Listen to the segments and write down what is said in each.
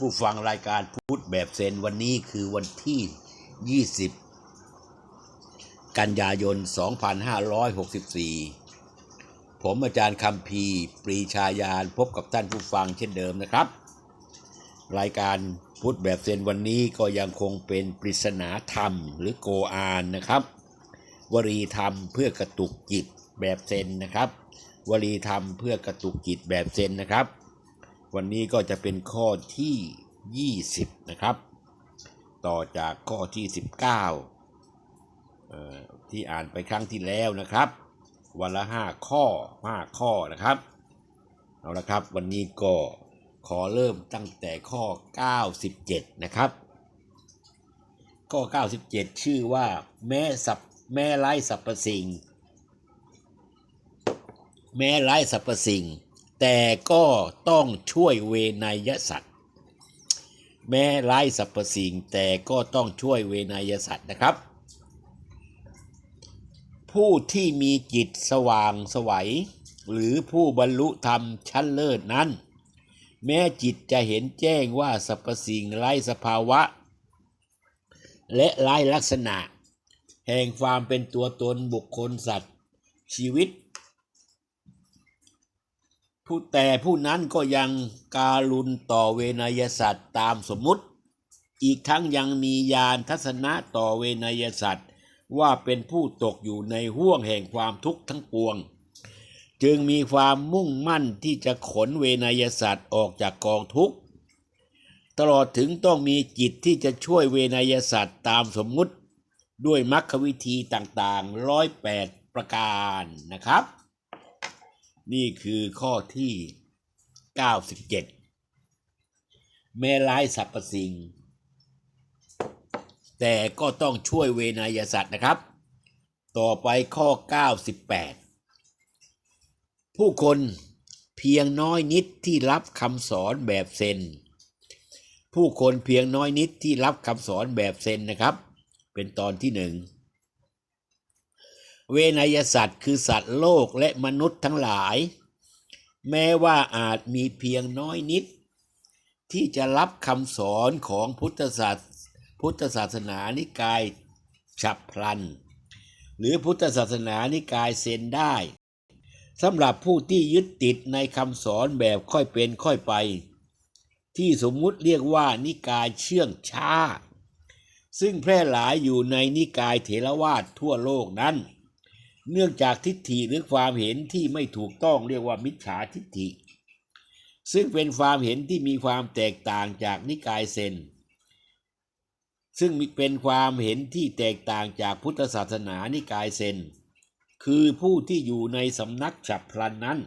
ผู้ฟังรายการพูดแบบเซนวันนี้คือวันที่ 20 กันยายน 2564 ผมอาจารย์คำพีปรีชายานพบกับท่านผู้ฟังเช่นเดิมนะครับ รายการพูดแบบเซนวันนี้ก็ยังคงเป็นปริศนาธรรมหรือโกอานนะครับวลีธรรมเพื่อกระตุกจิตแบบเซนนะครับวลีธรรมเพื่อกระตุกจิตแบบเซนนะครับ วันนี้ก็จะเป็นข้อที่ 20 นะครับ ต่อจากข้อที่ 19เอ่อที่อ่านไปครั้งที่แล้วนะครับ วันละ 5 ข้อ 5 ข้อนะครับ เอาละครับ วันนี้ก็ขอเริ่มตั้งแต่ข้อ 97 นะครับ ข้อ 97 ชื่อว่าแม่สับแม่ไร้สรรพสิ่ง แม้ไร้สรรพสิ่ง แต่ก็ต้องช่วยเวนยสัตว์ แม้ไร้สรรพสิ่งแต่ก็ต้องช่วยเวนยสัตว์นะครับ ผู้ที่มีจิตสว่างสวัย หรือผู้บรรลุธรรมชั้นเลิศนั้น แม้จิตจะเห็นแจ้งว่าสรรพสิ่งไร้สภาวะ และไร้ลักษณะ แห่งความเป็นตัวตนบุคคลสัตว์ ชีวิต ผู้แต่ผู้นั้นก็ยังการุณต่อเวนยสัตว์ตามสมมุติ อีกทั้งยังมีญาณทัศนะต่อเวนยสัตว์ว่าเป็นผู้ตกอยู่ในห่วงแห่งความทุกข์ทั้งปวง จึงมีความมุ่งมั่นที่จะขนเวนยสัตว์ออกจากกองทุกข์ตลอดถึงต้องมีจิตที่จะช่วยเวนยสัตว์ตามสมมุติ ด้วยมรรควิธีต่างๆร้อยแปดประการนะครับ นี่คือข้อที่ 97 แม้ร้ายสรรพสิ่ง แต่ก็ต้องช่วยเวนยสัตว์นะครับ ต่อไปข้อ 98 ผู้คนเพียงน้อยนิดที่รับคำสอนแบบเซน ผู้คนเพียงน้อยนิดที่รับคำสอนแบบเซนนะครับ เป็นตอนที่หนึ่ง เวนยสัตว์คือสัตว์โลกและมนุษย์ทั้งหลาย แม้ว่าอาจมีเพียงน้อยนิด ที่จะรับคำสอนของพุทธศาสพุทธศาสนานิกายฉับพลัน หรือพุทธศาสนานิกายเซนได้สำหรับผู้ที่ยึดติดในคำสอนแบบค่อยเป็นค่อยไป ที่สมมุติเรียกว่านิกายเชื่องช้า ซึ่งแพร่หลายอยู่ในนิกายเถรวาททั่วโลกนั้น เนื่องจากทิฏฐิหรือความเห็นที่ไม่ถูกต้องเรียกว่ามิจฉาทิฏฐิ ซึ่งเป็นความเห็นที่มีความแตกต่างจากนิกายเซนซึ่งเป็นความเห็นที่แตกต่างจากพุทธศาสนานิกายเซนคือผู้ที่อยู่ในสำนักฉับพลันนั้น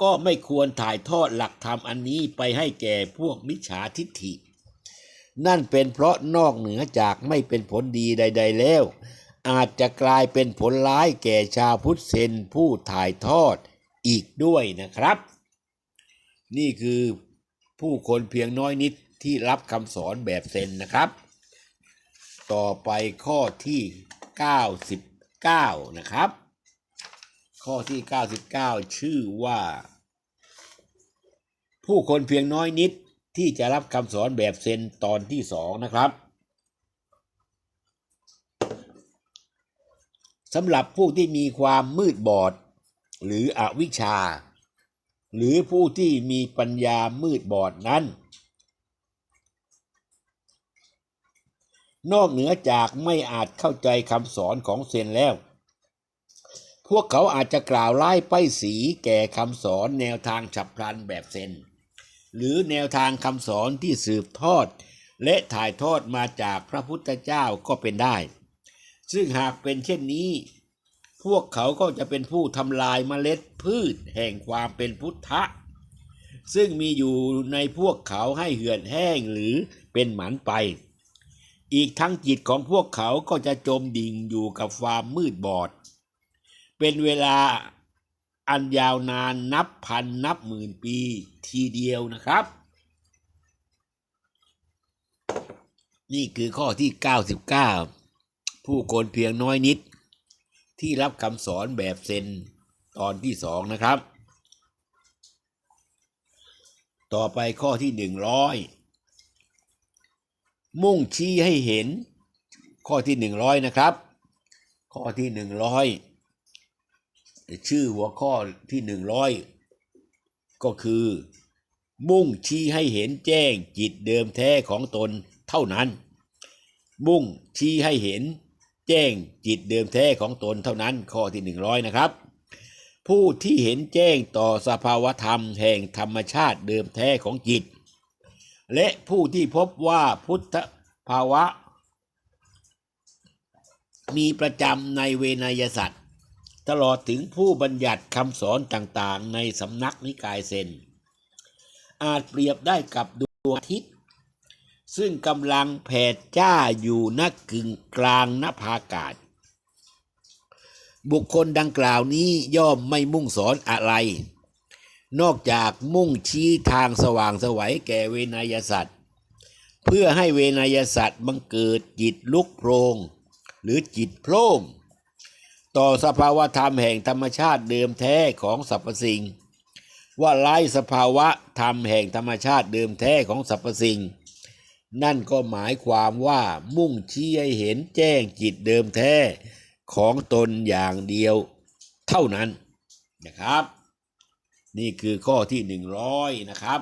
ก็ไม่ควรถ่ายทอดหลักธรรมอันนี้ไปให้แก่พวกมิจฉาทิฏฐิ นั่นเป็นเพราะนอกเหนือจากไม่เป็นผลดีใด ๆ แล้ว อาจจะกลายเป็นผลร้ายแก่ชาวพุทธเซนผู้ถ่ายทอดอีกด้วยนะครับ นี่คือผู้คนเพียงน้อยนิดที่รับคำสอนแบบเซนนะครับ ต่อไปข้อที่ 99 นะครับ ข้อที่ 99 ชื่อว่า ผู้คนเพียงน้อยนิดที่จะรับคำสอนแบบเซนตอนที่สองนะครับ สำหรับผู้ที่มีความมืดบอด หรืออวิชชา หรือผู้ที่มีปัญญามืดบอดนั้น นอกเหนือจากไม่อาจเข้าใจคำสอนของเซนแล้ว พวกเขาอาจจะกล่าวไล่ป้ายสีแก่คำสอนแนวทางฉับพลันแบบเซนหรือแนวทางคำสอนที่สืบทอด และถ่ายทอดมาจากพระพุทธเจ้าก็เป็นได้ ซึ่งหากเป็นเช่นนี้ พวกเขาก็จะเป็นผู้ทำลายเมล็ดพืชแห่งความเป็นพุทธะ ซึ่งมีอยู่ในพวกเขาให้เหือดแห้งหรือเป็นหมันไป อีกทั้งจิตของพวกเขาก็จะจมดิ่งอยู่กับความมืดบอด เป็นเวลาอันยาวนานนับพันนับหมื่นปีทีเดียวนะครับ นี่คือข้อที่ 99 ผู้คนเพียงน้อยนิด ที่รับคำสอนแบบเซนตอนที่สองนะครับ ต่อไปข้อที่หนึ่งร้อยมุ่งชี้ให้เห็น ข้อที่หนึ่งร้อยนะครับ ข้อที่หนึ่งร้อยชื่อหัวข้อที่หนึ่งร้อยก็คือ มุ่งชี้ให้เห็นแจ้งจิตเดิมแท้ของตนเท่านั้น มุ่งชี้ให้เห็น จ้งจิตเดิมแท้ของตนเท่านั้นข้อที่หนึ่งร้อยนะครับ ผู้ที่เห็นแจ้งต่อสภาวธรรมแห่งธรรมชาติเดิมแท้ของจิต และผู้ที่พบว่าพุทธภาวะ มีประจำในเวนยสัตว์ตลอดถึงผู้บัญญัติคำสอนต่างๆ ในสำนักนิกายเซนอาจเปรียบได้กับดวงอาทิตย์ ซึ่งกำลังแผดจ้าอยู่ณกึ่งกลางนภากาศ บุคคลดังกล่าวนี้ย่อมไม่มุ่งสอนอะไร นอกจากมุ่งชี้ทางสว่างสวัยแก่เวนยสัตว์ เพื่อให้เวนยสัตว์บังเกิดจิตลุกโพรงหรือจิตโพร่งต่อสภาวะธรรมแห่งธรรมชาติเดิมแท้ของสรรพสิ่ง ว่าไล่สภาวะธรรมแห่งธรรมชาติเดิมแท้ของสรรพสิ่ง นั่นก็หมายความว่ามุ่งชี้ให้เห็นแจ้งจิตเดิมแท้ของตนอย่างเดียวเท่านั้นนะครับ นี่คือข้อที่หนึ่งร้อยนะครับ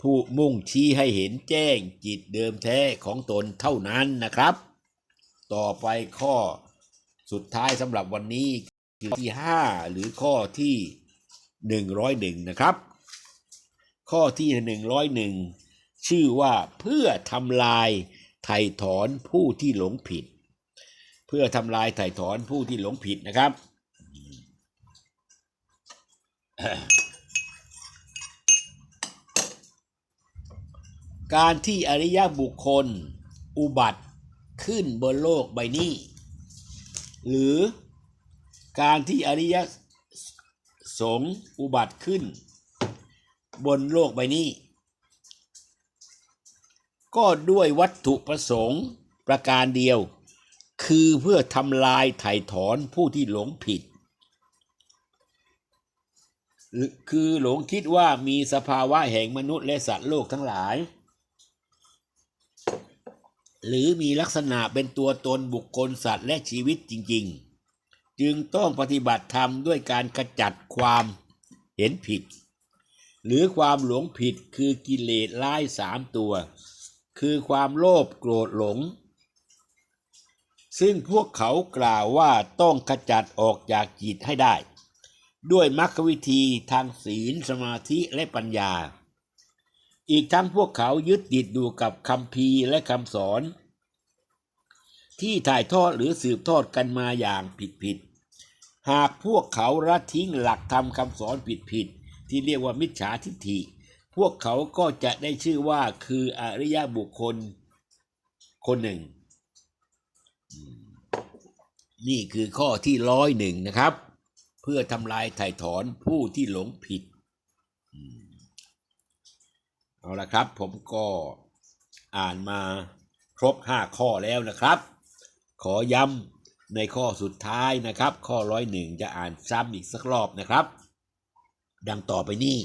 ผู้มุ่งชี้ให้เห็นแจ้งจิตเดิมแท้ของตนเท่านั้นนะครับ ต่อไปข้อสุดท้ายสำหรับวันนี้คือที่ห้าหรือข้อที่หนึ่งร้อยหนึ่งนะครับ ข้อที่หนึ่งร้อยหนึ่ง ชื่อว่าเพื่อทำลายไถ่ถอนผู้ที่หลงผิด เพื่อทำลายไถ่ถอนผู้ที่หลงผิดนะครับ การที่อริยบุคคล อุบัติขึ้นบนโลกใบนี้ หรือการที่อริยสงฆ์อุบัติขึ้น บนโลกใบนี้ ก็ด้วยวัตถุประสงค์ประการเดียว คือเพื่อทำลายไถ่ถอนผู้ที่หลงผิด คือหลงคิดว่ามีสภาวะแห่งมนุษย์และสัตว์โลกทั้งหลาย หรือมีลักษณะเป็นตัวตนบุคคลสัตว์และชีวิตจริง ๆ จึงต้องปฏิบัติธรรมด้วยการขจัดความเห็นผิด หรือความหลงผิดคือกิเลสร้ายสามตัว คือความโลภโกรธหลง ซึ่งพวกเขากล่าวว่าต้องขจัดออกจากจิตให้ได้ ด้วยมรรควิธีทางศีลสมาธิและปัญญา อีกทั้งพวกเขายึดติดอยู่กับคำพีและคำสอน ที่ถ่ายทอดหรือสืบทอดกันมาอย่างผิดๆหากพวกเขาละทิ้งหลักธรรมคำสอนผิดๆที่เรียกว่ามิจฉาทิฏฐิ วกเขาก็จะได้ชื่อว่าคืออริยบุคคลคนหนึ่ง นี่คือข้อที่ร้อยหนึ่งนะครับ เพื่อทำลายไถ่ถอนผู้ที่หลงผิด เอาละครับ ผมก็อ่านมาครบห้าข้อแล้วนะครับ ขอย้ำในข้อสุดท้ายนะครับ ข้อร้อยหนึ่งจะอ่านซ้ำอีกสักรอบนะครับ ดังต่อไปนี้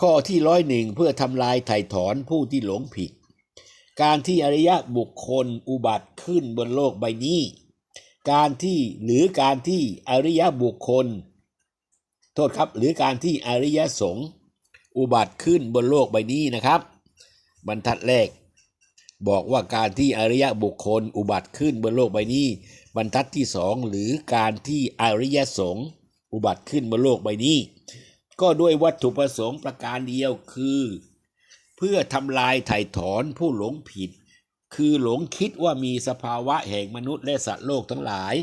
ข้อที่ร้อยหนึ่งเพื่อทำลายไถ่ถอนผู้ที่หลงผิด การที่อริยะบุคคลอุบัติขึ้นบนโลกใบนี้ การที่หรือการที่อริยะบุคคล โทษครับ หรือการที่อริยสงฆ์อุบัติขึ้นบนโลกใบนี้นะครับ บรรทัดแรก บอกว่าการที่อริยะบุคคลอุบัติขึ้นบนโลกใบนี้ บรรทัดที่สองหรือการที่อริยสงฆ์อุบัติขึ้นบนโลกใบนี้ ก็ด้วยวัตถุประสงค์ประการเดียวคือ เพื่อทำลายไถ่ถอนผู้หลงผิด คือหลงคิดว่ามีสภาวะแห่งมนุษย์และสัตว์โลกทั้งหลาย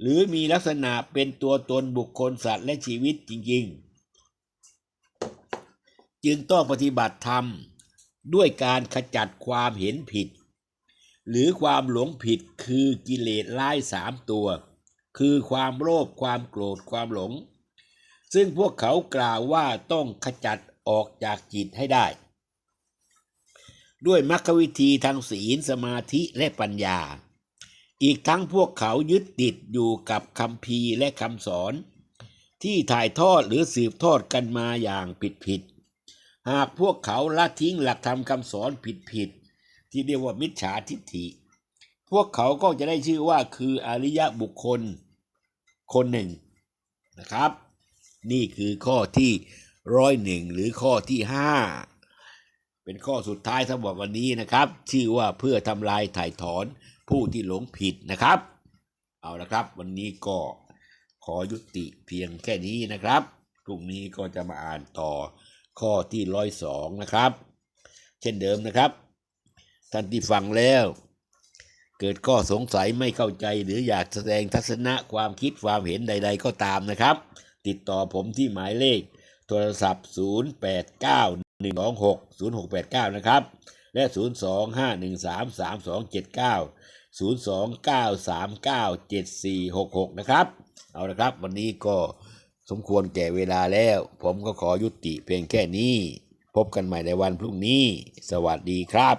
หรือมีลักษณะเป็นตัวตนบุคคลสัตว์และชีวิตจริง ๆ จึงต้องปฏิบัติธรรม ด้วยการขจัดความเห็นผิด หรือความหลงผิดคือกิเลสร้ายสามตัว คือความโลภความโกรธความหลง ซึ่งพวกเขากล่าวว่าต้องขจัดออกจากจิตให้ได้ ด้วยมรรควิธีทางศีลสมาธิและปัญญา อีกทั้งพวกเขายึดติดอยู่กับคำพีและคำสอน ที่ถ่ายทอดหรือสืบทอดกันมาอย่างผิดผิดๆหากพวกเขาละทิ้งหลักธรรมคำสอนผิดผิดๆที่เรียกว่ามิจฉาทิฏฐิ พวกเขาก็จะได้ชื่อว่าคืออริยะบุคคลคนหนึ่งนะครับ นี่คือข้อที่ร้อยหนึ่งหรือข้อที่ห้าเป็นข้อสุดท้ายสำหรับวันนี้นะครับ ชื่อว่าเพื่อทำลายถ่ายถอนผู้ที่หลงผิดนะครับ เอาละครับ วันนี้ก็ขอยุติเพียงแค่นี้นะครับพรุ่งนี้ก็จะมาอ่านต่อข้อที่ร้อยสองนะครับ เช่นเดิมนะครับท่านที่ฟังแล้ว เกิดข้อสงสัยไม่เข้าใจหรืออยากแสดงทัศนะความคิดความเห็นใด ๆ ก็ตามนะครับ ติดต่อผมที่หมายเลข โทรศัพท์ 0891260689 นะครับ และ 025133279 029397466 นะครับ เอาละครับ วันนี้ก็สมควรแก่เวลาแล้ว ผมก็ขอยุติเพียงแค่นี้ พบกันใหม่ในวันพรุ่งนี้ สวัสดีครับ